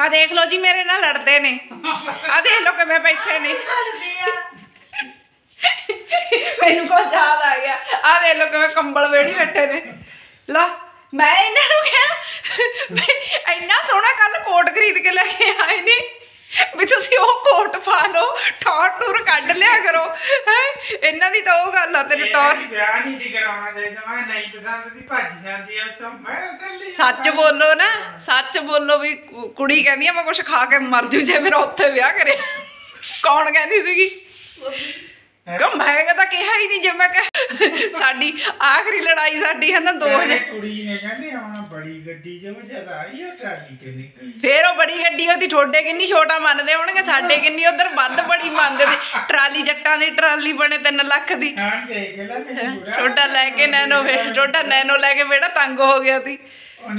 ਆ ਦੇਖ ਲਓ ਜੀ, ਮੇਰੇ ਨਾਲ ਲੜਦੇ ਨੇ। ਆ ਦੇਖ ਲਓ ਕਿਵੇਂ ਬੈਠੇ ਨੇ। ਮੈਨੂੰ ਕੋ ਯਾਦ ਆ ਗਿਆ। ਆ ਦੇਖ ਲਓ ਕਿਵੇਂ ਕੰਬਲ ਵੇੜੀ ਬੈਠੇ ਨੇ। ਲਾ, ਮੈਂ ਇਹਨਾਂ ਨੂੰ ਕਿਹਾ ਇੰਨਾ ਸੋਹਣਾ ਕੱਲ ਕੋਟ ਖਰੀਦ ਕੇ ਲੈ ਕੇ ਆਏ ਨੇ। ਵੀ ਤੁਸੀਂ ਉਹ ਕੋਟ ਪਾ ਲਓ ਠੌਰ ਟੂਰ ਕੱਢ ਲਿਆ ਕਰੋ। ਹੈ? ਇਹਨਾਂ ਦੀ ਤਾਂ ਉਹ ਗੱਲ ਆ ਤੇਰੇ ਟੌਰ ਵਿਆਹ ਨਹੀਂ ਦੀ ਕਰਾਉਣਾ ਚਾਹੀਦਾ। ਮੈਂ ਨਹੀਂ ਪਸੰਦ ਦੀ ਭੱਜ ਜਾਂਦੀ ਆ ਉੱਥੋਂ ਮੈਂ ਚੱਲੀ ਸੱਚ ਬੋਲੋ ਨਾ ਸੱਚ ਬੋਲੋ ਵੀ ਕੁੜੀ ਕਹਿੰਦੀ ਆ ਮੈਂ ਕੁਝ ਖਾ ਕੇ ਮਰ ਜੂ ਜੇ ਮੇਰਾ ਉੱਥੇ ਵਿਆਹ ਕਰਿਆ। ਕੌਣ ਕਹਿੰਦੀ ਸੀਗੀ? ਕਿ ਮੈਂ ਤਾਂ ਕਿਹਾ ਹੀ ਨਹੀਂ ਜੇ ਮੈਂ ਕਿਹਾ। ਸਾਡੀ ਆਖਰੀ ਲੜਾਈ ਸਾਡੀ ਹੈ ਨਾ 2000 ਇਹ ਕੁੜੀ ਨੇ ਕਹਿੰਦੀ ਹੁਣ ਬੜੀ ਗੱਡੀ ਚ ਜਦ ਆਈ ਉਹ ਟਰਾਲੀ ਚ ਨਿਕਲੀ। ਫੇਰ ਉਹ ਬੜੀ ਗੱਡੀ ਉਹਦੀ ਠੋਡੇ ਕਿੰਨੀ ਛੋਟਾ ਮੰਨਦੇ ਹੋਣਗੇ ਸਾਡੇ ਕਿੰਨੀ ਉਧਰ ਵੱਧ ਬੜੀ ਮੰਨਦੇ ਤੇ ਟਰਾਲੀ ਜੱਟਾਂ ਦੀ ਟਰਾਲੀ ਬਣੇ 3 ਲੱਖ ਦੀ। ਛੋਟਾ ਲੈ ਕੇ ਨੈਨੋ ਵੇ ਛੋਟਾ ਨੈਨੋ ਲੈ ਕੇ ਬੇੜਾ ਤੰਗ ਹੋ ਗਿਆ ਸੀ।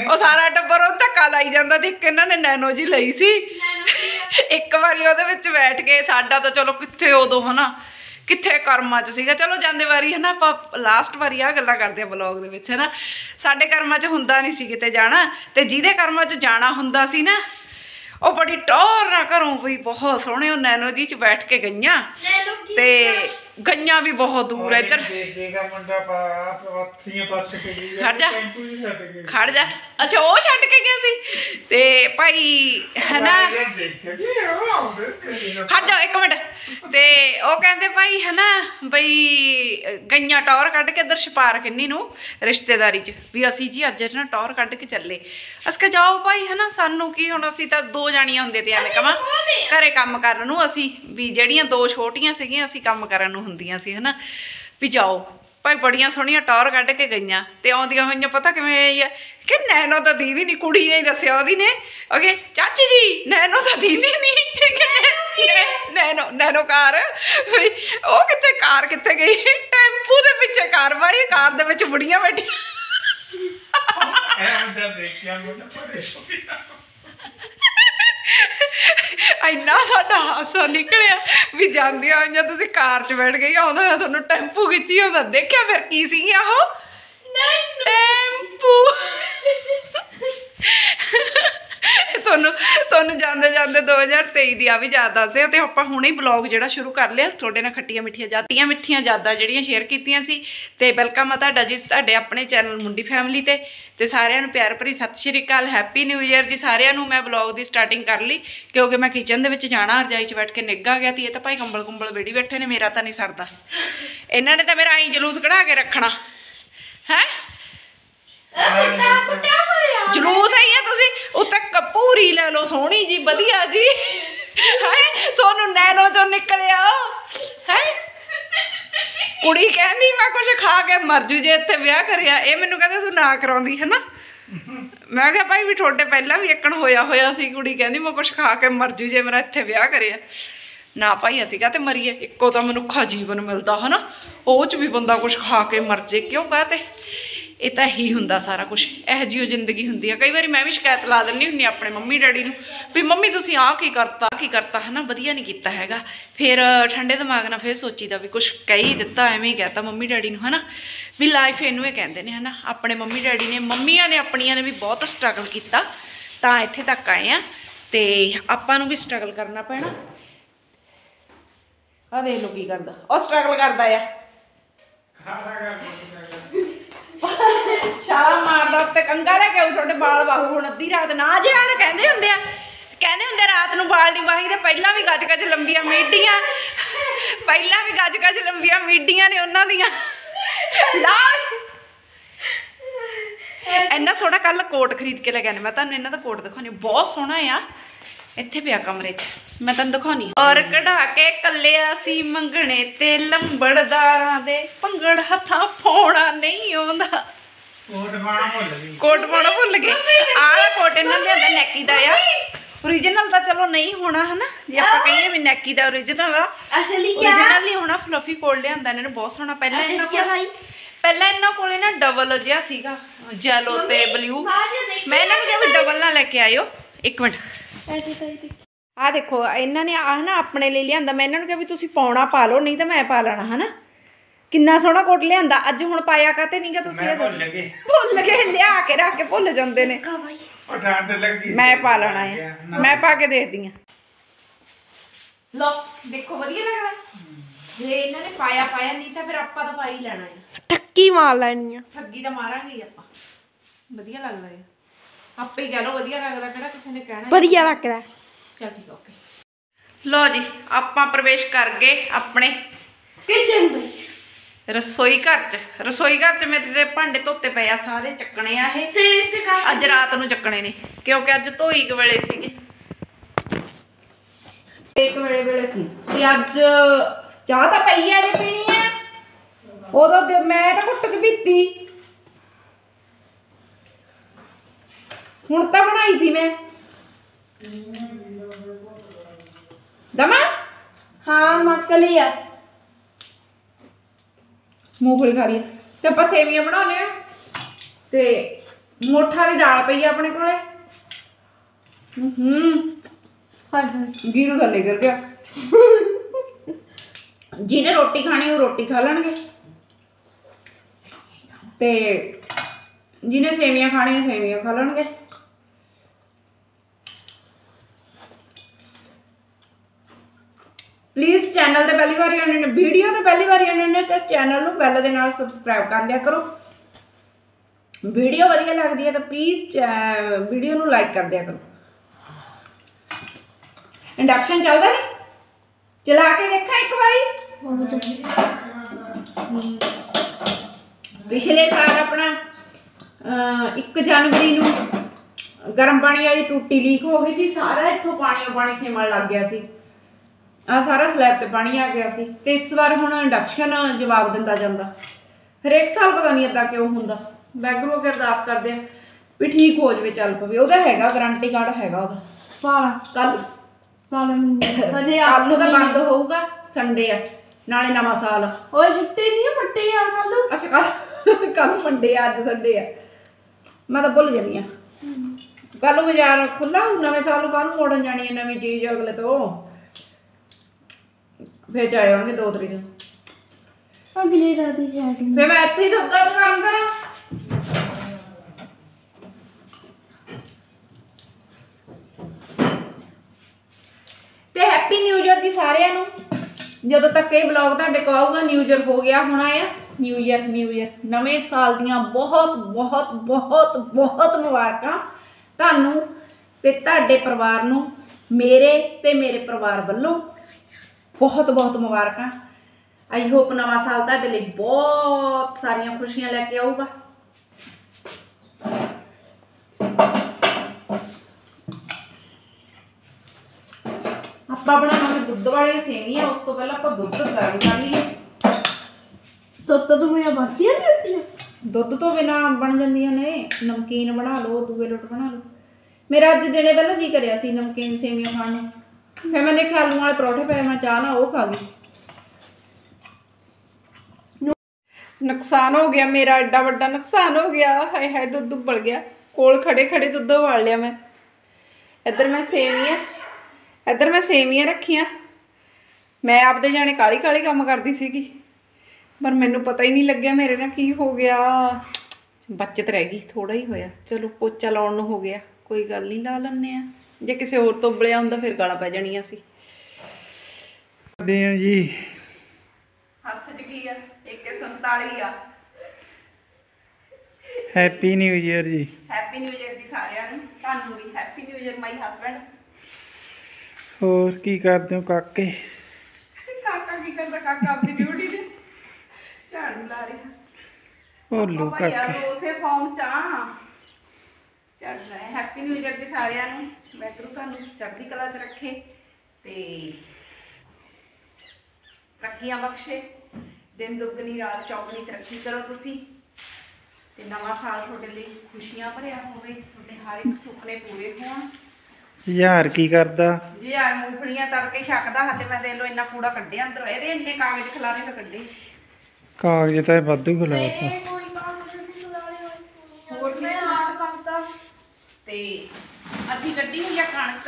ਉਹ ਸਾਰਾ ਟੱਬਰ ਉਹ ਧੱਕਾ ਲਾਈ ਜਾਂਦਾ ਸੀ ਇੱਕ ਇਹਨਾਂ ਨੇ ਨੈਨੋ ਜੀ ਲਈ ਸੀ। ਇੱਕ ਵਾਰੀ ਉਹਦੇ ਵਿੱਚ ਬੈਠ ਕੇ ਸਾਡਾ ਤਾਂ ਚਲੋ ਕਿੱਥੇ ਉਦੋਂ ਹਨਾ? ਕਿੱਥੇ ਕਰਮਾਂ 'ਚ ਸੀਗਾ। ਚਲੋ ਜਾਂਦੇ ਵਾਰੀ ਹਨਾ ਆਪਾਂ ਲਾਸਟ ਵਾਰੀ ਆ ਗੱਲਾਂ ਕਰਦੇ ਆ ਬਲੌਗ ਦੇ ਵਿੱਚ ਹਨਾ। ਸਾਡੇ ਕਰਮਾਂ 'ਚ ਹੁੰਦਾ ਨਹੀਂ ਸੀ ਕਿਤੇ ਜਾਣਾ ਤੇ ਜਿਹਦੇ ਕਰਮਾਂ 'ਚ ਜਾਣਾ ਹੁੰਦਾ ਸੀ ਨਾ ਉਹ ਬੜੀ ਟੌਰ ਨਾ ਘਰੋਂ ਵੀ ਬਹੁਤ ਸੋਹਣੇ ਉਹ ਨੈਨੋ ਜੀ 'ਚ ਬੈਠ ਕੇ ਗਈਆਂ। ਤੇ ਗਈਆਂ ਵੀ ਬਹੁਤ ਦੂਰ ਇੱਧਰ। ਮੁੰਡਾ ਕੇ ਖੜ ਜਾ। ਟੈਂਪੂ ਹੀ ਛੱਡ ਕੇ ਖੜ ਜਾ। ਅੱਛਾ ਉਹ ਛੱਡ ਕੇ ਗਿਆ ਸੀ। ਤੇ ਭਾਈ ਹਨਾ। ਖੜ ਜਾ ਇੱਕ ਮਿੰਟ। ਤੇ ਉਹ ਕਹਿੰਦੇ ਭਾਈ ਹਨਾ ਬਈ ਗਈਆਂ ਟੌਰ ਕੱਢ ਕੇ ਇੱਧਰ ਛਪਾਰ ਕਿੰਨੀ ਨੂੰ ਰਿਸ਼ਤੇਦਾਰੀ 'ਚ ਵੀ ਅਸੀਂ ਜੀ ਅੱਜ ਨਾ ਟੌਰ ਕੱਢ ਕੇ ਚੱਲੇ। ਅਸ ਕਿ ਜਾਓ ਭਾਈ ਹਨਾ ਸਾਨੂੰ ਕੀ ਹੁਣ ਅਸੀਂ ਤਾਂ ਦੋ ਜਾਣੀਆਂ ਹੁੰਦੇ ਤੇ ਐਵੇਂ ਕਵਾਂ। ਘਰੇ ਕੰਮ ਕਰਨ ਨੂੰ ਅਸੀਂ ਵੀ ਜਿਹੜੀਆਂ ਦੋ ਛੋਟੀਆਂ ਸੀਗੀਆਂ ਅਸੀਂ ਕੰਮ ਕਰਨ ਨੂੰ ਹੁੰਦੀਆਂ ਸੀ, ਹਨਾ? ਵੀ ਜਾਓ। ਭਾਈ ਬੜੀਆਂ ਸੋਹਣੀਆਂ ਟੌਰ ਕੱਢ ਕੇ ਗਈਆਂ ਤੇ ਆਉਂਦੀਆਂ ਹੋਈਆਂ, ਪਤਾ ਕਿਵੇਂ ਆਈ ਆ? ਕਿ ਨੈਨੋ ਤਾਂ ਦੀਦੀ ਨਹੀਂ ਕੁੜੀ ਨੇ ਦੱਸਿਆ ਉਹਦੀ ਨੇ। ਓਕੇ ਚਾਚੀ ਜੀ, ਨੈਨੋ ਤਾਂ ਦੀਦੀ ਨਹੀਂ ਨੈਨੋ ਨੈਨੋ ਕਾਰ ਉਹ ਕਿੱਥੇ, ਕਾਰ ਕਿੱਥੇ ਗਈ? ਟੈਂਪੂ ਦੇ ਪਿੱਛੇ ਕਾਰ ਵਾਈ ਕਾਰ ਦੇ ਵਿੱਚ ਬੁੜੀਆਂ ਬੈਠੀਆਂ। ਐਂ ਜਦ ਦੇਖਿਆ ਮੁੰਡਾ ਪਰੇ ਇੰਨਾ ਸਾਡਾ ਹਾਸਾ ਨਿਕਲਿਆ ਵੀ ਜਾਂਦੀਆਂ ਹੋਈਆਂ ਤੁਸੀਂ ਕਾਰ 'ਚ ਬੈਠ ਗਈ ਆਉਂਦਾ ਹੋਇਆ ਤੁਹਾਨੂੰ ਟੈਂਪੂ ਖਿੱਚੀ ਆਉਂਦਾ ਦੇਖਿਆ ਫਿਰ ਕੀ ਸੀਗੀਆਂ ਉਹ? ਟੈਂਪੂ। ਤੁਹਾਨੂੰ ਤੁਹਾਨੂੰ ਜਾਂਦੇ ਜਾਂਦੇ 2023 ਦੀ ਆ ਵੀ ਯਾਦ ਦੱਸਿਆ ਤੇ ਆਪਾਂ ਹੁਣੇ ਹੀ ਬਲੌਗ ਜਿਹੜਾ ਸ਼ੁਰੂ ਕਰ ਲਿਆ। ਤੁਹਾਡੇ ਨਾਲ ਖੱਟੀਆਂ ਮਿੱਠੀਆਂ, ਜਾਤੀਆਂ ਮਿੱਠੀਆਂ, ਯਾਦਾਂ ਜਿਹੜੀਆਂ ਸ਼ੇਅਰ ਕੀਤੀਆਂ ਸੀ। ਤੇ ਵੈਲਕਮ ਆ ਤੁਹਾਡਾ ਜੀ, ਤੁਹਾਡੇ ਆਪਣੇ ਚੈਨਲ ਮੁੰਡੀ ਫੈਮਿਲੀ ਤੇ। ਤੇ ਸਾਰਿਆਂ ਨੂੰ ਪਿਆਰ ਭਰੀ Sat Sri Akal happy new year ਜੀ ਸਾਰਿਆਂ ਨੂੰ। ਮੈਂ ਬਲੌਗ ਦੀ ਸਟਾਰਟਿੰਗ ਕਰ ਲਈ, ਕਿਉਂਕਿ ਮੈਂ ਕਿਚਨ ਦੇ ਵਿੱਚ ਜਾਣਾ, ਰਜਾਈ 'ਚ ਬੈਠ ਕੇ ਨਿੱਘਾ ਗਿਆ ਤੀ। ਇਹ ਤਾਂ ਭਾਈ ਕੰਬਲ ਕੁੰਬਲ ਵੇੜੀ ਬੈਠੇ ਨੇ, ਮੇਰਾ ਤਾਂ ਨਹੀਂ ਸਰਦਾ। ਇਹਨਾਂ ਨੇ ਤਾਂ ਮੇਰਾ ਐਂ ਜਲੂਸ ਕਢਾ ਕੇ ਰੱਖਣਾ। ਹੈ? ਜਲੂਸ ਆਈ ਹੈ ਤੁਸੀਂ? ਉੱਤੇ ਕਪੂਰੀ ਲੈ ਲਓ ਸੋਹਣੀ ਜੀ ਵਧੀਆ ਜੀ। ਹੈ? ਤੁਹਾਨੂੰ ਨੈਨੋ ਚੋਂ ਨਿਕਲਿਆ। ਹੈ? ਕੁੜੀ ਕਹਿੰਦੀ ਮੈਂ ਕੁਝ ਖਾ ਕੇ ਮਰ ਜੂ ਜੇ ਇੱਥੇ ਵਿਆਹ ਕਰਿਆ। ਇਹ ਮੈਨੂੰ ਕਹਿੰਦੇ ਤੂੰ ਨਾ ਕਰਾਉਂਦੀ ਹੈ ਨਾ ਮੈਂ ਕਿਹਾ ਭਾਈ ਵੀ ਤੁਹਾਡੇ ਪਹਿਲਾਂ ਵੀ ਇੱਕਣ ਹੋਇਆ ਹੋਇਆ ਸੀ ਕੁੜੀ। ਕਹਿੰਦੀ ਮੈਂ ਕੁਝ ਖਾ ਕੇ ਮਰ ਜੂ ਜੇ ਮੇਰਾ ਇੱਥੇ ਵਿਆਹ ਕਰਿਆ। ਨਾ ਭਾਈ ਅਸੀਂ ਕਹਤੇ ਮਰੀਏ? ਇੱਕੋ ਤਾਂ ਮਨੁੱਖਾ ਜੀਵਨ ਮਿਲਦਾ ਹਨਾ? ਉਹ ਚ ਵੀ ਬੰਦਾ ਕੁਝ ਖਾ ਕੇ ਮਰ ਜੇ ਕਿਉਂ ਕਹਤੇ? ਇਹ ਤਾਂ ਹੀ ਹੁੰਦਾ ਸਾਰਾ ਕੁਝ ਇਹ ਜਿਹੀ ਓ ਜ਼ਿੰਦਗੀ ਹੁੰਦੀ ਆ। ਕਈ ਵਾਰੀ ਮੈਂ ਵੀ ਸ਼ਿਕਾਇਤ ਲਾ ਦਿੰਦੀ ਹੁੰਦੀ ਆ ਆਪਣੇ ਮੰਮੀ, ਡੈਡੀ ਨੂੰ ਵੀ, ਮੰਮੀ, ਤੁਸੀਂ ਆਹ ਕੀ ਕਰਤਾ ਕੀ ਕਰਤਾ? ਹਨਾ, ਵਧੀਆ ਨਹੀਂ ਕੀਤਾ ਹੈਗਾ। ਫਿਰ ਠੰਡੇ ਦਿਮਾਗ ਨਾਲ ਫਿਰ ਸੋਚੀਦਾ ਵੀ ਕੁਝ ਕਹਿ ਹੀ ਦਿੱਤਾ, ਐਵੇਂ ਹੀ ਕਹਿਤਾ ਮੰਮੀ, ਡੈਡੀ ਨੂੰ, ਹਨਾ। ਵੀ ਲਾਈਫ ਇਹਨੂੰ ਹੀ ਕਹਿੰਦੇ ਨੇ, ਹਨਾ। ਆਪਣੇ ਮੰਮੀ, ਡੈਡੀ ਨੇ, ਮੰਮੀਆਂ ਨੇ ਆਪਣੀਆਂ ਨੇ ਵੀ ਬਹੁਤ ਸਟਰਗਲ ਕੀਤਾ, ਤਾਂ ਇੱਥੇ ਤੱਕ ਆਏ ਆ। ਤੇ ਆਪਾਂ ਨੂੰ ਵੀ ਸਟਰਗਲ ਕਰਨਾ ਪੈਣਾ। ਆ ਦੇਖ ਲੋ ਕੀ ਕਰਦਾ। ਉਹ ਸਟਰਗਲ ਕਰਦਾ ਆ। ਖਾਣਾ ਕਰ ਛਾਲਾ ਮਾਰਦਾ ਉੱਤੇ ਕੰਗਾ ਲੈ ਕੇ ਆਉ ਤੁਹਾਡੇ ਬਾਲ ਬਾਹੂ ਹੁਣ ਅੱਧੀ ਰਾਤ ਨਾ ਜੇ ਯਾਰ ਕਹਿੰਦੇ ਹੁੰਦੇ ਆ ਕਹਿੰਦੇ ਹੁੰਦੇ ਆ, ਰਾਤ ਨੂੰ ਵਾਲ ਨਹੀਂ ਵਾਹੀਦੇ ਪਹਿਲਾਂ ਵੀ ਗੱਜ ਗੱਜ ਲੰਬੀਆਂ ਮੀਡੀਆਂ ਪਹਿਲਾਂ ਵੀ ਗੱਜ ਗੱਜ ਲੰਬੀਆਂ ਮੀਡੀਆਂ ਨੇ ਉਹਨਾਂ ਦੀਆਂ। ਲਾ ਇੰਨਾ ਸੋਹਣਾ ਕੱਲ ਕੋਟ ਖਰੀਦ ਕੇ ਲੈ ਗਏ ਨੇ ਮੈਂ ਤੁਹਾਨੂੰ ਇਹਨਾਂ ਦਾ ਕੋਟ ਦਿਖਾਉਣੀ ਬਹੁਤ ਸੋਹਣਾ ਆ ਇੱਥੇ ਪਿਆ ਕਮਰੇ 'ਚ ਮੈਂ ਤੁਹਾਨੂੰ ਦਿਖਾਉਣੀ ਔਰ ਕਢਾ ਕੇ ਕੱਲਿਆ ਸੀ ਮੰਗਣੇ ਤੇ ਲੰਬੜਦਾਰਾਂ ਦੇ ਭੰਗੜ ਹੱਥਾਂ ਫੋਣਾ ਨਹੀਂ ਆਉਂਦਾ ਕੋਟ ਬਾਣਾ ਭੁੱਲ ਗਈ ਕੋਟ ਪਾਉਣਾ ਭੁੱਲ ਗਏ ਆਹ ਕੋਟ ਇਹਨਾਂ ਲਿਆਂਦਾ ਨੈਕੀ ਦਾ ਆ origignal ਤਾਂ ਚਲੋ ਨਹੀਂ ਹੋਣਾ ਹਨਾ ਜੇ ਆਪਾਂ ਕਹੀਏ ਵੀ ਨੈਕੀ ਦਾ origignal ਆ असली क्या origignal ਹੀ ਹੋਣਾ ਫਲਫੀ ਕੋਟ ਲਿਆਂਦਾ ਇਹਨਾਂ ਨੇ ਬਹੁਤ ਸੋਹਣਾ ਪਹਿਲਾਂ ਇਹਨਾਂ असली क्या ਕੋਲ भाई ਪਹਿਲਾਂ ਇਹਨਾਂ ਕੋਲੇ ਨਾ ਡਬਲ ਜਿਹਾ ਸੀਗਾ ਜੈਲੋ ਤੇ ਬਲੂ ਮੈਂ ਇਹਨਾਂ ਨੂੰ ਕਿਹਾ ਡਬਲ ਨਾ ਲੈ ਕੇ ਆਇਓ। ਇੱਕ ਮਿੰਟ। ਆ ਦੇਖੋ ਇਹਨਾਂ ਨੇ ਆਹ ਨਾ ਆਪਣੇ ਲਈ ਲਿਆਂਦਾ। ਮੈਂ ਇਹਨਾਂ ਨੂੰ ਕਿਹਾ ਵੀ ਤੁਸੀਂ ਪਾਉਣਾ ਪਾ ਲਓ ਨਹੀਂ ਤਾਂ ਮੈਂ ਪਾ ਲੈਣਾ ਹਨਾ? ਕਿੰਨਾ ਸੋਹਣਾ ਕੋਟ ਲਿਆਂਦਾ। ਅੱਜ ਹੁਣ ਪਾਇਆ ਕਾਤੇ ਨਹੀਂਗਾ ਤੁਸੀਂ ਇਹ ਭੁੱਲ ਗਏ। ਭੁੱਲ ਗਏ ਲਿਆ ਕੇ ਰੱਖ ਕੇ ਭੁੱਲ ਜਾਂਦੇ ਨੇ। ਮੈਂ ਪਾ ਲੈਣਾ ਹੈ। ਮੈਂ ਪਾ ਕੇ ਦੇਖਦੀ ਆ ਲੋ ਦੇਖੋ ਵਧੀਆ ਲੱਗਦਾ। ਜੇ ਇਹਨਾਂ ਨੇ ਪਾਇਆ ਪਾਇਆ ਨਹੀਂ ਤਾਂ ਫਿਰ ਆਪਾਂ ਤਾਂ ਪਾ ਹੀ ਲੈਣਾ ਹੈ। ਠੱਕੀ ਮਾਰ ਲੈਣੀ ਆ। ਠੱਗੀ ਤਾਂ ਮਾਰਾਂਗੇ ਹੀ ਆਪਾਂ। ਵਧੀਆ ਲੱਗਦਾ ਹੈ ਆਪੇ ਹੀ ਕਹਿ ਲਓ ਵਧੀਆ ਲੱਗਦਾ ਕਿਹੜਾ ਕਿਸੇ ਨੇ ਕਹਿਣਾ ਹੈ। ਵਧੀਆ ਲੱਗਦਾ। ਚੱਲ ਠੀਕ ਆ ਓਕੇ ਲੋ ਜੀ ਆਪਾਂ ਪ੍ਰਵੇਸ਼ ਕਰ ਗਏ ਆਪਣੇ ਕਿਚਨ ਵਿੱਚ। ਰਸੋਈ ਘਰ ਚ। ਰਸੋਈ ਘਰ ਚ ਮੇਰੇ ਤੇ ਭਾਂਡੇ ਧੋਤੇ ਪਏ ਆ ਸਾਰੇ ਚੱਕਣੇ ਆ ਇਹ। ਫਿਰ ਇੱਥੇ ਕਰ ਅੱਜ ਰਾਤ ਨੂੰ ਚੱਕਣੇ ਨੇ ਕਿਉਂਕਿ ਅੱਜ ਧੋਈ ਕੁ ਵੇਲੇ ਸੀਗੇ। ਇੱਕ ਵੇਲੇ ਵੇਲੇ ਸੀ। ਤੇ ਅੱਜ ਚਾਹ ਤਾਂ ਪਈ ਆ ਜੇ ਪੀਣੀ ਆ? ਉਦੋਂ ਤੇ ਮੈਂ ਤਾਂ ਕੁੱਟ ਕੇ ਪੀਤੀ। ਹੁਣ ਤਾਂ ਬਣਾਈ ਸੀ ਮੈਂ। ਦਮਾ? ਹਾਂ ਮੱਕਲੀ ਆ। ਮੂੰਗਫਲੀ ਖਾ ਲਈ ਤੇ ਆਪਾਂ ਸੇਵੀਆਂ ਬਣਾਉਣੇ ਆ। ਤੇ ਮੋਠਾ ਦੀ ਦਾਲ ਪਈ ਆ ਆਪਣੇ ਕੋਲੇ। ਹੂੰ। ਹਾਂ ਹਾਂ। ਗੀਰੂ ਥੱਲੇ ਗਿਰ ਗਿਆ। ਜਿਹਨੇ ਰੋਟੀ ਖਾਣੀ ਉਹ ਰੋਟੀ ਖਾ ਲੈਣਗੇ। ਤੇ ਜਿਹਨੇ ਸੇਵੀਆਂ ਖਾਣੀਆਂ, ਸੇਵੀਆਂ ਖਾ ਲੈਣਗੇ। ਪਲੀਜ਼ ਚੈਨਲ ਤੇ ਪਹਿਲੀ ਵਾਰੀ ਆਉਣੇ ਨੇ ਵੀਡੀਓ ਤੇ ਪਹਿਲੀ ਵਾਰੀ ਆਉਣੇ ਨੇ, ਤਾਂ ਚੈਨਲ ਨੂੰ ਬੈਲ ਦੇ ਨਾਲ ਸਬਸਕ੍ਰਾਈਬ ਕਰ ਲਿਆ ਕਰੋ। ਵੀਡੀਓ ਵਧੀਆ ਲੱਗਦੀ ਹੈ ਤਾਂ ਪਲੀਜ਼ ਵੀਡੀਓ ਨੂੰ ਲਾਈਕ ਕਰ ਦਿਆ ਕਰੋ। ਇੰਡਕਸ਼ਨ ਚੱਲਦਾ ਨਹੀਂ? ਚਲਾ ਕੇ ਦੇਖਾਂ ਇੱਕ ਵਾਰੀ। ਪਿਛਲੇ ਸਾਲ ਆਪਣਾ ਅਹ, 1 ਜਨਵਰੀ ਨੂੰ ਗਰਮ ਪਾਣੀ ਵਾਲੀ ਟੂਟੀ ਲੀਕ ਹੋ ਗਈ ਸੀ ਸਾਰਾ ਇੱਥੋਂ ਪਾਣੀ ਪਾਣੀ ਸਿਮਣ ਲੱਗ ਗਿਆ ਸੀ। ਆ ਸਾਰਾ ਸਲੈਬ ਤੇ ਪਾਣੀ ਆ ਗਿਆ ਸੀ। ਤੇ ਇਸ ਵਾਰ ਹੁਣ ਇੰਡਕਸ਼ਨ ਜਵਾਬ ਦਿੰਦਾ ਜਾਂਦਾ। ਹਰੇਕ ਸਾਲ ਪਤਾ ਨਹੀਂ ਏਦਾਂ ਕਿਉਂ ਹੁੰਦਾ। ਬੈਗਰੂ ਅਗੇ ਅਰਦਾਸ ਕਰਦੇ ਆ ਵੀ ਠੀਕ ਹੋ ਜਵੇ ਚੱਲ ਪਵੇ। ਉਹਦਾ ਹੈਗਾ ਗਾਰੰਟੀ ਕਾਰਡ ਹੈਗਾ ਉਹਦਾ। ਪਾਲਾ। ਕੱਲ ਪਾਲਾ ਮੈਨੂੰ। ਹਜੇ ਕੱਲ ਨੂੰ ਤਾਂ ਬੰਦ ਹੋਊਗਾ ਸੰਡੇ ਆ। ਨਾਲੇ ਨਵਾਂ ਸਾਲ। ਉਹ ਛੁੱਟੀ ਨਹੀਂ ਮੱਟੇ ਆ ਕੱਲ ਅੱਛਾ ਕੱਲ ਕੱਲ ਮੰਡੇ ਆ ਅੱਜ ਸੰਡੇ ਆ। ਮੈਂ ਤਾਂ ਭੁੱਲ ਜਾਂਦੀ ਆ। ਕੱਲ ਬਾਜ਼ਾਰ ਖੁੱਲਾ ਹੋਊ ਨਵੇਂ ਸਾਲ ਨੂੰ ਕੱਲ ਨੂੰ ਮੋੜਨ ਜਾਣੀ ਹੈ ਨਵੀਂ ਚੀਜ਼ ਅਗਲੇ ਤੋਂ। ਫੇਰ ਜਾਏ ਦੋ ਤਰੀਕ ਨੂੰ। ਅਗਲੇ ਰਾਤ ਦੀ ਚੈਟ ਫੇਰ ਮੈਂ ਇੱਥੇ ਹੀ ਦਫ਼ਤਰ ਕੰਮ ਕਰਾਂ। ਤੇ ਹੈਪੀ ਨਿਊ ਇਅਰ ਦੀ ਸਾਰਿਆਂ ਨੂੰ। ਜਦੋਂ ਤੱਕ ਇਹ ਵਲੌਗ ਤੁਹਾਡੇ ਕੋਲ ਆਊਗਾ ਨਿਊ ਇਅਰ ਹੋ ਗਿਆ ਹੋਣਾ ਆ। ਨਿਊ ਇਅਰ ਨਿਊ ਇਅਰ ਨਵੇਂ ਸਾਲ ਦੀਆਂ ਬਹੁਤ ਬਹੁਤ ਬਹੁਤ ਬਹੁਤ ਮੁਬਾਰਕਾਂ ਤੁਹਾਨੂੰ ਤੇ ਤੁਹਾਡੇ ਪਰਿਵਾਰ ਨੂੰ, ਮੇਰੇ ਤੇ ਮੇਰੇ ਪਰਿਵਾਰ ਵੱਲੋਂ ਬਹੁਤ ਬਹੁਤ ਮੁਬਾਰਕਾਂ। ਆਈ ਹੋਪ ਨਵਾਂ ਸਾਲ ਤੁਹਾਡੇ ਲਈ ਬਹੁਤ ਸਾਰੀਆਂ ਖੁਸ਼ੀਆਂ ਲੈ ਕੇ ਆਊਗਾ। ਆਪਾਂ ਬਣਾਵਾਂਗੇ ਦੁੱਧ ਵਾਲੇ ਸੇਵੀਆਂ, ਉਸ ਤੋਂ ਪਹਿਲਾਂ ਆਪਾਂ ਦੁੱਧ ਗਰਮ ਕਰ ਲਈਏ। ਤੋ ਤੋ ਤੂੰ ਮੇਰਾ ਨਹੀਂ ਹੁੰਦੀਆਂ ਦੁੱਧ ਤੋਂ ਬਿਨਾਂ ਬਣ ਜਾਂਦੀਆਂ ਨੇ, ਨਮਕੀਨ ਬਣਾ ਲਓ, ਦੂਏ ਲੁੱਟ ਬਣਾ ਲਓ। ਮੇਰਾ ਅੱਜ ਦਿਨੇ ਪਹਿਲਾਂ ਜੀ ਕਰਿਆ ਸੀ ਨਮਕੀਨ ਸੇਵੀਆਂ ਖਾਣ ਨੂੰ। ਫਿਰ ਮੈਂ ਦੇਖਿਆ ਆਲੂ ਵਾਲੇ ਪਰੌਠੇ ਪਏ, ਮੈਂ ਚਾਹ ਨਾਲ ਉਹ ਖਾ ਗਈ। ਨੁਕਸਾਨ ਹੋ ਗਿਆ, ਮੇਰਾ ਐਡਾ ਵੱਡਾ ਨੁਕਸਾਨ ਹੋ ਗਿਆ, ਹਾਏ ਹਾਏ ਦੁੱਧ ਉਬਲ ਗਿਆ। ਕੋਲ ਖੜੇ ਖੜੇ ਦੁੱਧ ਉਬਾਲ ਲਿਆ ਮੈਂ। ਇੱਧਰ ਮੈਂ ਸੇਵੀਆਂ, ਇੱਧਰ ਮੈਂ ਸੇਵੀਆਂ ਰੱਖੀਆਂ। ਮੈਂ ਆਪਦੇ ਜਾਣੇ ਕਾਲੀ ਕਾਲੀ ਕੰਮ ਕਰਦੀ ਸੀਗੀ। ਪਰ ਮੈਨੂੰ ਪਤਾ ਹੀ ਨਹੀਂ ਲੱਗਿਆ ਮੇਰੇ ਨਾਲ ਕੀ ਹੋ ਗਿਆ। ਬਚਤ ਰਹਿ ਗਈ ਥੋੜਾ ਹੀ ਹੋਇਆ। ਚਲੋ ਪੋਚਾ ਲਾਉਣ ਨੂੰ ਹੋ ਗਿਆ। ਕੋਈ ਗੱਲ ਨਹੀਂ ਲਾ ਲੈਣੇ ਆ ਜੇ ਕਿਸੇ ਹੋਰ ਤੋਂ ਉਬਲਿਆ ਹੁੰਦਾ ਫਿਰ ਗਾਲਾਂ ਪੈ ਜਾਣੀਆਂ ਸੀ। ਕਰਦੇ ਆ ਜੀ। ਹੱਥ 'ਚ ਕੀ ਆ? 147 ਆ। ਹੈਪੀ ਨਿਊ ਇਅਰ ਜੀ। ਹੈਪੀ ਨਿਊ ਇਅਰ ਦੀ ਸਾਰਿਆਂ ਨੂੰ। ਤੁਹਾਨੂੰ ਵੀ happy new year my husband ਹੋਰ ਕੀ ਕਰਦੇ ਹੋ ਕਾਕੇ? ਕਾਕਾ ਕੀ ਕਰਦਾ? ਕਾਕਾ ਆਪਣੀ ਝਾੜੂ ਲਾ ਰਿਹਾ। ਭੋਲੂ ਕਾਕੇ ਉਸੇ ਫਾਰਮ ਚ ਆ। ਚੱਲ ਰਿਹਾ। ਹੈਪੀ ਨਿਊ ਇਅਰ ਜੀ ਸਾਰਿਆਂ ਨੂੰ। ਵੈਗਰੂ ਤੁਹਾਨੂੰ ਚੜ੍ਹਦੀ ਕਲਾ ਚ ਰੱਖੇ ਤੇ ਤਰੱਕੀਆਂ ਬਖਸ਼ੇ। ਦਿਨ ਦੁੱਗਣੀ ਰਾਤ ਚੌਗਣੀ ਤਰੱਕੀ ਕਰੋ ਤੁਸੀਂ। ਤੇ ਨਵਾਂ ਸਾਲ ਤੁਹਾਡੇ ਲਈ ਖੁਸ਼ੀਆਂ ਭਰਿਆ ਹੋਵੇ। ਤੁਹਾਡੇ ਹਰ ਇੱਕ ਸੁਪਨੇ ਪੂਰੇ ਹੋਣ। ਯਾਰ ਕੀ ਕਰਦਾ? ਯਾਰ ਮੂੰਗਫਲੀਆਂ ਤੜਕੇ ਛਕਦਾ ਹੱਲੇ ਮੈਂ ਦੇਖ ਲੋ ਇੰਨਾ ਕੂੜਾ ਕੱਢਿਆ ਅੰਦਰ। ਇਹਦੇ ਇੰਨੇ ਕਾਗਜ਼ ਖਿਲਾਰੇ ਤਾਂ ਕੱਢੇ। ਕਾਗਜ਼ ਤਾਂ ਇਹ ਵਾਧੂ ਖਿਲਾਤਾ ਹੋਰ ਮੈਂ ਹਾਰਡ ਕਰਦਾ ਤੇ ਅਸੀਂ ਕੱਢੀ ਹੋਈ ਆ ਕਣਕ।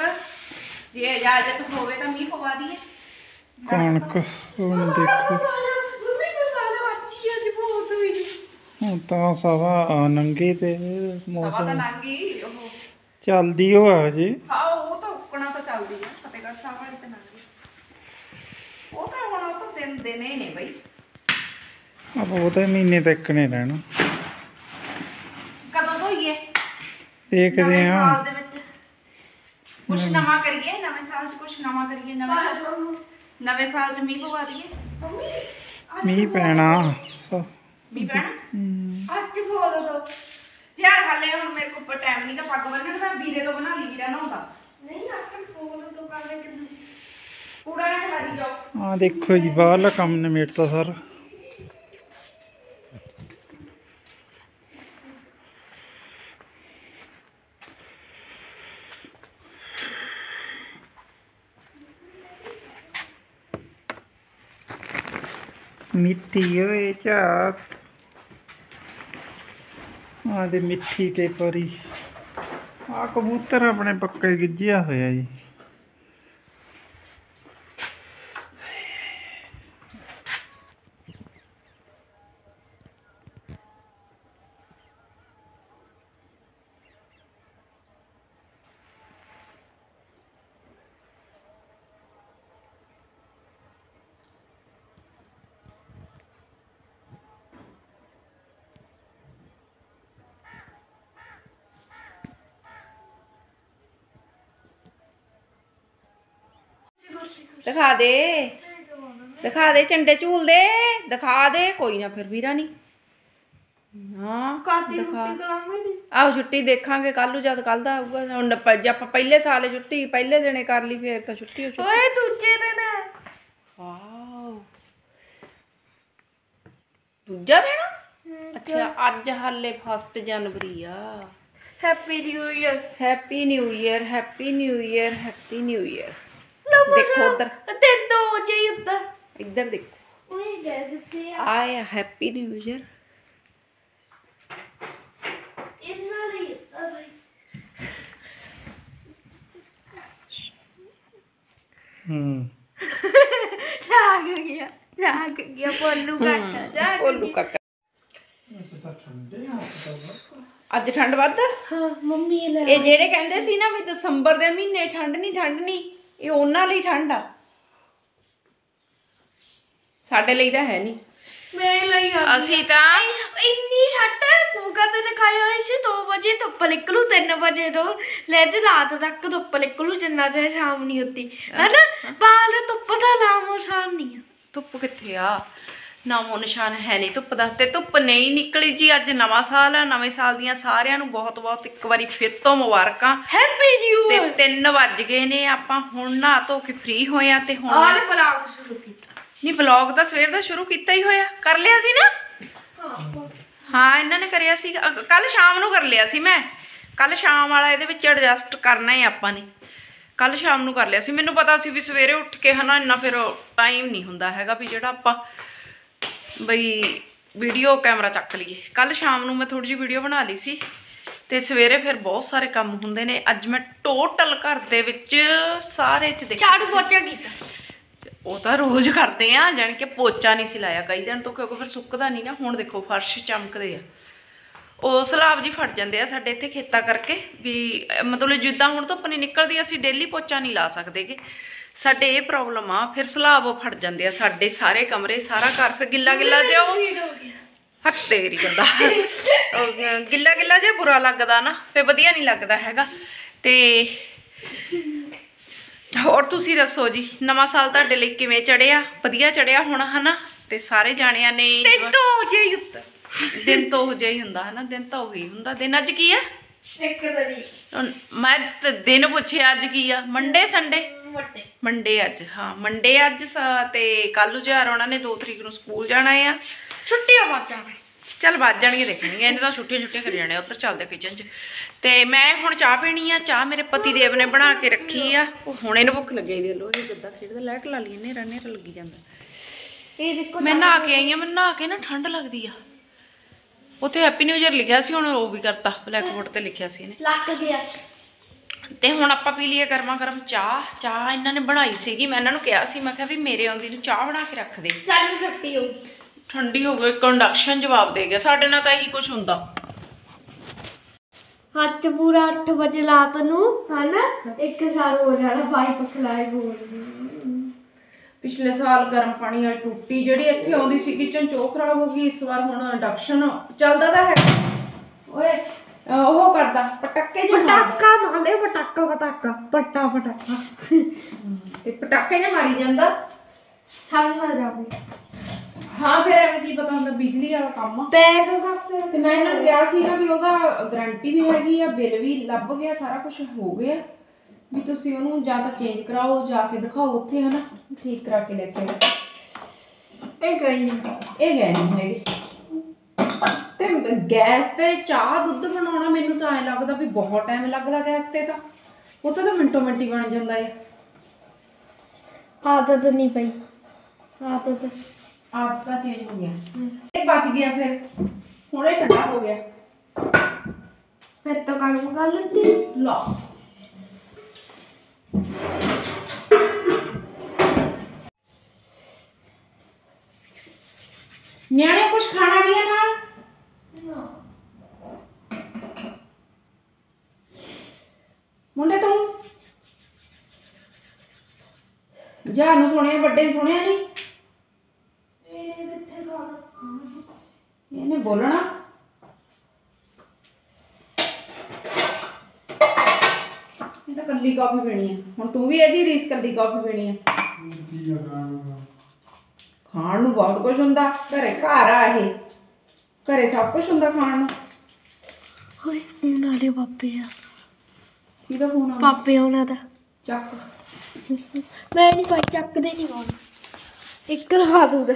ਜੇ ਇਜਾਜ਼ਤ ਹੋਵੇ ਤਾਂ ਮੀਂਹ ਪਵਾ ਦਈਏ। ਕਣਕ ਹੁਣ ਦੇਖੋ। ਮੰਮੀ ਕੋ ਸਾਲਾ ਅੱਛੀ ਅੱਜ ਬਹੁਤ ਹੋਈ। ਹੁਣ ਤਾਂ ਸਵਾ ਨੰਗੇ ਤੇ ਸਵਾ ਮੌਸਮ ਤਾਂ ਲੰਘ ਗਈ ਉਹ। ਚੱਲਦੀ ਉਹ ਆ ਜੀ ਹਾਂ ਉਹ ਤਾਂ ਉੱਕਣਾ ਤਾਂ ਚੱਲਦੀ ਆ। ਫਤਿਹਗੜ੍ਹ ਸਾਹਿਬ ਵਾਲੀ ਤਾਂ ਗਈ ਉਹ ਤਾਂ ਹੁਣ ਉਹ ਤਾਂ ਦਿਨ ਦਿਨੇ ਨੇ ਬਈ। ਆਪਾਂ ਉਹ ਤਾਂ ਮਹੀਨੇ ਤੱਕ ਨੇ ਰਹਿਣਾ। ਕਦੋਂ ਧੋਈਏ ਦੇਖਦੇ ਆ ਸਾਲ ਦੇ ਵਿੱਚ। ਕੁਛ ਨਵਾਂ ਕਰੀਏ ਨਵੇਂ ਸਾਲ 'ਚ ਕੁਛ ਨਵਾਂ ਕਰੀਏ ਨਵੇਂ ਸਾਲ ਨਵੇਂ ਸਾਲ 'ਚ ਮੀਂਹ ਪਵਾ ਦਈਏ। ਮੀਂਹ ਪੈਣਾ ਮੀਂਹ ਪੈਣਾ? ਅੱਜ ਬੋਲ ਦੋ ਯਾਰ ਹਾਲੇ ਹੁਣ ਮੇਰੇ ਕੋਲ ਟਾਈਮ ਨਹੀਂ ਤਾਂ ਪੱਗ ਬੰਨਣ ਦਾ ਵੀਰੇ ਤੋਂ ਬਣਾ ਲਈ ਵੀਰਾ ਨਹਾਉਂਦਾ ਨਹੀਂ ਆਕਰ ਫੋਨ ਤੋਂ ਕਰ ਲੈ ਕਿੰਨਾ। ਕੂੜਾ ਨਾ ਖਲਾਰੀ ਜਾਓ। ਆਹ ਦੇਖੋ ਜੀ ਬਾਹਰਲਾ ਕੰਮ ਨਿਮੇੜਤਾ ਸਰ। ਮਿੱਟੀ ਝਾਤ ਆ ਦੇ ਮਿੱਠੀ ਤੇ ਪਰੀ। ਆ ਕਬੂਤਰ ਆਪਣੇ ਪੱਕੇ ਗਿੱਜਿਆ ਹੋਇਆ ਜੀ। ਦਿਖਾ ਦੇ। ਦਿਖਾ ਦੇ ਝੰਡੇ ਝੂਲ ਦੇ। ਦਿਖਾ ਦੇ ਕੋਈ ਨਾ ਫਿਰ ਵੀਰਾ ਨਹੀਂ ਹਾਂ ਕਾਤੀ ਦਿਖਾ। ਆਹੋ ਛੁੱਟੀ ਦੇਖਾਂਗੇ ਕੱਲ ਨੂੰ ਜਦ ਕੱਲ ਦਾ ਆਊਗਾ। ਹੁਣ ਜੇ ਆਪਾਂ ਪਹਿਲੇ ਸਾਲੇ ਛੁੱਟੀ ਪਹਿਲੇ ਦਿਨੇ ਕਰ ਲਈ ਫੇਰ ਤਾਂ ਛੁੱਟੀ ਹੋ ਛੁੱਟੀ ਓਏ ਦੂਜੇ ਦਿਨ। ਵਾਓ। ਦੂਜਾ ਦਿਨ? ਅੱਛਾ ਅੱਜ ਹਾਲੇ ਫਸਟ ਜਨਵਰੀ ਆ। Happy new year happy new year happy new year happy new year ਦੇਖੋ ਉਧਰ। ਤੇ ਦੋ ਜੇ ਉੱਧਰ। ਇੱਧਰ ਦੇਖੋ। ਉਹਨੇ ਕਹਿ ਦਿੱਤੇ ਆ। ਆਇਆ ਹੈਪੀ ਨਿਊ ਇਅਰ ਇਹਨਾਂ ਲਈ ਆ ਭਾਈ ਹੂੰ। ਜਾਗ ਗਿਆ ਜਾਗ ਗਿਆ ਪੋਲੂ ਕਾਕਾ ਜਾਗ ਉਹ ਲੁਕਾ ਕਰ ਤਾਂ ਠੰਡੇ ਆ ਅੱਜ ਠੰਡ ਵੱਧ? ਹਾਂ ਮੰਮੀ ਲੈ ਇਹ ਜਿਹੜੇ ਕਹਿੰਦੇ ਸੀ ਨਾ ਵੀ ਦਸੰਬਰ ਦੇ ਮਹੀਨੇ ਠੰਡ ਨਹੀਂ ਠੰਡ ਨਹੀਂ ਇਹ ਉਹਨਾਂ ਲਈ ਠੰਡ ਆ। ਸਾਡੇ ਲਈ ਤਾਂ ਹੈ ਨਹੀਂ। ਮੈਂ ਲਈ ਆ। ਅਸੀਂ ਤਾਂ ਇੰਨੀ ਠੱਟ ਕੂਗਾ ਤੇ ਦਿਖਾਈ ਹੋਈ ਸੀ। 2 ਵਜੇ ਧੁੱਪ ਨਿਕਲੂ 3 ਵਜੇ ਤੋਂ। ਲੈ ਤੇ ਰਾਤ ਤੱਕ ਧੁੱਪ ਨਿਕਲੂ ਜਿੰਨਾ ਚਿਰ ਸ਼ਾਮ ਨਹੀਂ ਹੁੰਦੀ। ਹਨਾ ਬਾਹਰ ਧੁੱਪ ਦਾ ਨਾਮੋ ਸ਼ਾਨ ਨਹੀਂ ਧੁੱਪ ਕਿੱਥੇ ਆ? ਨਾਮੋ ਨਿਸ਼ਾਨ ਹੈ ਨਹੀਂ ਧੁੱਪ ਦਾ ਤੇ ਧੁੱਪ ਨਹੀਂ ਨਿਕਲੀ ਜੀ ਅੱਜ ਨਵਾਂ ਸਾਲ ਆ ਨਵੇਂ ਸਾਲ ਦੀਆਂ ਸਾਰਿਆਂ ਨੂੰ ਬਹੁਤ ਬਹੁਤ ਇੱਕ ਵਾਰੀ ਫਿਰ ਤੋਂ ਮੁਬਾਰਕਾਂ। ਹੈਪੀ ਨਿਊ ਤੇ ਇਅਰ 3 ਵੱਜ ਗਏ ਨੇ ਆਪਾਂ ਹੁਣ ਨਹਾ ਧੋ ਕੇ ਫ੍ਰੀ ਹੋਏ ਆ ਤੇ ਹੁਣ ਆਹ ਬਲਾਗ ਸ਼ੁਰੂ ਕੀਤਾ। ਨਹੀਂ ਵਲੌਗ ਤਾਂ ਸਵੇਰ ਦਾ ਸ਼ੁਰੂ ਕੀਤਾ ਹੀ ਹੋਇਆ। ਕਰ ਲਿਆ ਸੀ ਨਾ? ਹਾਂ ਇਹਨਾਂ ਨੇ ਕਰਿਆ ਸੀ। ਕੱਲ ਸ਼ਾਮ ਨੂੰ ਕਰ ਲਿਆ ਸੀ ਮੈਂ। ਕੱਲ ਸ਼ਾਮ ਵਾਲਾ ਇਹਦੇ ਵਿੱਚ ਐਡਜਸਟ ਕਰਨਾ ਹੈ ਆਪਾਂ ਨੇ। ਕੱਲ ਸ਼ਾਮ ਨੂੰ ਕਰ ਲਿਆ ਸੀ। ਮੈਨੂੰ ਪਤਾ ਸੀ ਵੀ ਸਵੇਰੇ ਉੱਠ ਕੇ ਹਨਾ ਇੰਨਾ ਫਿਰ ਟਾਈਮ ਨਹੀਂ ਹੁੰਦਾ ਹੈਗਾ ਵੀ ਜਿਹੜਾ ਆਪਾਂ ਬਈ ਵੀਡੀਓ ਕੈਮਰਾ ਚੱਕ ਲਈਏ। ਕੱਲ ਸ਼ਾਮ ਨੂੰ ਮੈਂ ਥੋੜੀ ਜਿਹੀ ਵੀਡੀਓ ਬਣਾ ਲਈ ਸੀ ਤੇ ਸਵੇਰੇ ਫਿਰ ਬਹੁਤ ਸਾਰੇ ਕੰਮ ਹੁੰਦੇ ਨੇ। ਅੱਜ ਮੈਂ ਟੋਟਲ ਘਰ ਦੇ ਵਿੱਚ ਸਾਰੇ ਚ ਦੇਖ ਝਾੜੂ ਪੋਚਾ ਕੀਤਾ। ਉਹ ਤਾਂ ਰੋਜ਼ ਕਰਦੇ ਆ ਜਾਣੀ ਕਿ ਪੋਚਾ ਨਹੀਂ ਸੀ ਲਾਇਆ। ਕਈ ਦਿਨ ਤੋਂ ਕਿਉਂਕਿ ਫਿਰ ਸੁੱਕਦਾ ਨਹੀਂ ਨਾ ਹੁਣ ਦੇਖੋ ਫਰਸ਼ ਚਮਕਦੇ ਆ। ਉਹ ਸਲਾਬ ਜੀ ਫਟ ਜਾਂਦੇ ਆ ਸਾਡੇ ਇੱਥੇ ਖੇਤਾਂ ਕਰਕੇ ਵੀ ਮਤਲਬ ਜਿੱਦਾਂ ਹੁਣ ਧੁੱਪ ਨਹੀਂ ਨਿਕਲਦੀ ਅਸੀਂ ਡੇਲੀ ਪੋਚਾ ਨਹੀਂ ਲਾ ਸਕਦੇਗੇ। ਸਾਡੇ ਇਹ ਪ੍ਰੋਬਲਮ ਆ ਫਿਰ ਸਲਾਬ ਫਟ ਜਾਂਦੇ ਆ ਸਾਡੇ ਸਾਰੇ ਕਮਰੇ ਸਾਰਾ ਘਰ ਫਿਰ ਗਿੱਲਾ ਗਿੱਲਾ ਜਿਹਾ ਉਹ। ਹੋ ਹੱਥ ਤੇਰੀ ਗੰਦਾ। ਉਹ ਗਿੱਲਾ ਗਿੱਲਾ ਜਿਹਾ ਬੁਰਾ ਲੱਗਦਾ ਨਾ ਫੇ ਵਧੀਆ ਨਹੀਂ ਲੱਗਦਾ ਹੈਗਾ। ਤੇ ਹੋਰ ਤੁਸੀਂ ਦੱਸੋ ਜੀ ਨਵਾਂ ਸਾਲ ਤੁਹਾਡੇ ਲਈ ਕਿਵੇਂ ਚੜਿਆ? ਵਧੀਆ ਚੜਿਆ ਹੋਣਾ ਹਨਾ? ਤੇ ਸਾਰੇ ਜਾਣਿਆਂ ਨੇ ਤੇ ਜੇ ਦਿਨ ਤਾਂ ਉਹ ਜਿਹਾ ਹੀ ਹੁੰਦਾ ਹਨਾ? ਦਿਨ ਤਾਂ ਉਹੀ ਹੁੰਦਾ। ਦਿਨ ਅੱਜ ਕੀ ਆ? ਇੱਕ ਹੁਣ ਮੈਂ ਦਿਨ ਪੁੱਛਿਆ ਅੱਜ ਕੀ ਆ? ਮੰਡੇ ਸੰਡੇ ਮੰਡੇ ਅੱਜ ਹਾਂ ਮੰਡੇ ਅੱਜ ਸ- ਤੇ ਕੱਲ ਨੂੰ ਜਹਰ ਉਹਨਾਂ ਨੇ 2 ਤਰੀਕ ਨੂੰ ਸਕੂਲ ਜਾਣਾ ਆ। ਛੁੱਟੀ ਆ ਬਾਚਾ ਚੱਲ ਵੱਜ ਜਾਣਗੇ ਦੇਖਣਗੇ ਇਹਨੇ ਤਾਂ ਛੁੱਟੀਆਂ ਛੁੱਟੀਆਂ ਕਰੀ ਜਾਣੇ ਉੱਧਰ ਚੱਲਦੇ ਕਿਚਨ 'ਚ। ਤੇ ਮੈਂ ਹੁਣ ਚਾਹ ਪੀਣੀ ਆ ਚਾਹ ਮੇਰੇ ਪਤੀ ਦੇਵ ਨੇ ਬਣਾ ਕੇ ਰੱਖੀ ਆ। ਉਹ ਹੁਣ ਇਹਨੂੰ ਭੁੱਖ ਲੱਗੀ ਦੀ ਲੋ ਇਹ ਜਿੱਦਾਂ ਖੇਡਦਾ ਲਾਈਟ ਲਾ ਲਈ ਨੇਰਾ ਨੇਰਾ ਲੱਗੀ ਜਾਂਦਾ। ਇਹ ਦੇਖੋ ਮੈਂ ਨਹਾ ਕੇ ਆਈ ਆ ਮੈਨੂੰ ਨਹਾ ਕੇ ਨਾ ਠੰਡ ਲੱਗਦੀ ਆ। ਉੱਥੇ ਹੈਪੀ ਨਿਊ ਇਅਰ ਲਿਖਿਆ ਸੀ ਹੁਣ ਉਹ ਵੀ ਕਰਤਾ ਬਲੈਕ ਬੋਰਡ ਤੇ ਲਿਖਿਆ ਸੀ ਇਹਨੇ। ਲੱਗ ਗਿਆ। ਤੇ ਹੁਣ ਆਪਾਂ ਪੀ ਲਈਏ ਗਰਮਾ ਗਰਮ ਚਾਹ। ਚਾਹ ਇਹਨਾਂ ਨੇ ਬਣਾਈ ਸੀਗੀ। ਮੈਂ ਇਹਨਾਂ ਨੂੰ ਕਿਹਾ ਸੀ ਮੈਂ ਕਿਹਾ ਵੀ ਮੇਰੇ ਆਉਂਦੀ ਨੂੰ ਚਾਹ ਬਣਾ ਕੇ ਰੱਖ ਦੇ। ਚੱਲ ਹੋ ਗਈ। ਠੰਡੀ ਹੋ ਗਈ ਕੰਡਕਸ਼ਨ ਜਵਾਬ ਦੇ ਗਿਆ। ਸਾਡੇ ਨਾਲ ਤਾਂ ਇਹੀ ਕੁਝ ਹੁੰਦਾ। ਅੱਜ ਪੂਰਾ 8 ਵਜੇ ਰਾਤ ਨੂੰ ਹਨਾ? ਇੱਕ ਸਾਲ ਹੋ ਜਾਣਾ ਪਾਈਪ ਖਲਾਏ ਬੋਲ ਪਿਛਲੇ ਸਾਲ ਗਰਮ ਪਾਣੀ ਵਾਲੀ ਟੂਟੀ ਜਿਹੜੀ ਇੱਥੇ ਆਉਂਦੀ ਸੀ ਕਿਚਨ ਚ ਉਹ ਖਰਾਬ ਹੋ ਗਈ। ਇਸ ਵਾਰ ਹੁਣ ਇੰਡਕਸ਼ਨ ਚੱਲਦਾ ਤਾਂ ਹੈ ਓਏ ਅਹ ਉਹ ਕਰਦਾ ਪਟਾਕੇ ਜਿਹੇ ਮਾਰਦਾ। ਪਟਾਕਾ ਮਾਲੇ ਪਟਾਕਾ ਪਟਾਕਾ ਪਟਾ ਪਟਾਕਾ। ਤੇ ਪਟਾਕੇ ਜਿਹੇ ਮਾਰੀ ਜਾਂਦਾ। ਛੱਡ ਨਾ ਜਾਵੇ। ਹਾਂ ਫਿਰ ਐਵੇਂ ਕੀ ਪਤਾ ਹੁੰਦਾ ਬਿਜਲੀ ਵਾਲਾ ਕੰਮ ਆ। ਪੈਕ ਕਰਦੇ ਤੇ ਮੈਂ ਇਹਨਾਂ ਨੂੰ ਕਿਹਾ ਸੀਗਾ ਵੀ ਉਹਦਾ ਗਾਰੰਟੀ ਵੀ ਹੈਗੀ ਆ ਬਿੱਲ ਵੀ ਲੱਭ ਗਿਆ ਸਾਰਾ ਕੁਝ ਹੋ ਗਿਆ। ਵੀ ਤੁਸੀਂ ਉਹਨੂੰ ਜਾਂ ਤਾਂ ਚੇਂਜ ਕਰਾਓ ਜਾ ਕੇ ਦਿਖਾਓ ਉੱਥੇ ਹਨਾ? ਠੀਕ ਕਰਾ ਕੇ ਲੈ ਕੇ ਆਓ। ਇਹ ਗਈ ਇਹ ਗਏ ਨਹੀਂ ਹੈਗੇ। ਤੇ ਗੈਸ ਤੇ ਚਾਹ ਦੁੱਧ ਬਣਾਉਣਾ ਮੈਨੂੰ ਤਾਂ ਐ ਲੱਗਦਾ ਵੀ ਬਹੁਤ ਟਾਈਮ ਲੱਗਦਾ ਗੈਸ ਤੇ ਤਾਂ। ਉਹ ਤਾਂ ਮਿੰਟੋ ਮਿੰਟੀ ਬਣ ਜਾਂਦਾ ਹੈ ਆਦਤ ਨਹੀਂ ਪਈ। ਆਦਤ। ਆਪ ਤਾਂ ਚੇਂਜ ਹੋ ਗਿਆ ਇਹ ਬਚ ਗਿਆ ਫਿਰ। ਹੁਣ ਇਹ ਠੰਡਾ ਹੋ ਗਿਆ। ਮੈਂ ਤਾਂ ਕੰਮ ਕਰ ਲੈਂਦੀ। ਲਾ ਨਿਆਣੇ ਕੁਝ ਖਾਣਾ ਵੀ ਹੈ ਨਾਲ ਮੁੰਡੇ ਤੂੰ ਜਾ ਨੂੰ ਸੁਣਿਆ ਵੱਡੇ ਨੂੰ ਸੁਣਿਆ ਨਹੀਂ? ਇਹ ਕਿੱਥੇ ਖਾਣਾ? ਇਹਨੇ ਬੋਲਣਾ। ਇਹ ਤਾਂ ਕੱਲੀ ਕਾਫੀ ਪੀਣੀ ਹੈ ਹੁਣ ਤੂੰ ਵੀ ਇਹਦੀ ਰੀਸ ਕੱਲੀ ਕਾਫੀ ਪੀਣੀ ਹੈ ਖਾਣ ਨੂੰ ਬਹੁਤ ਕੁਝ ਹੁੰਦਾ ਘਰੇ ਘਰ ਆ ਇਹ। ਘਰੇ ਸਭ ਕੁਝ ਹੁੰਦਾ ਖਾਣ ਨੂੰ। ਓਏ ਫੋਨ ਆਲੇ ਪਾਪੇ ਆ ਕਿਹਦਾ ਫੋਨ ਆ ਪਾਪੇ ਉਹਨਾਂ ਦਾ। ਚੱਕ। ਮੈਂ ਨਹੀਂ ਭਾਈ ਚੱਕਦੇ ਨਹੀਂ ਫੋਨ ਇੱਕ ਰਹਾ ਦੂਗਾ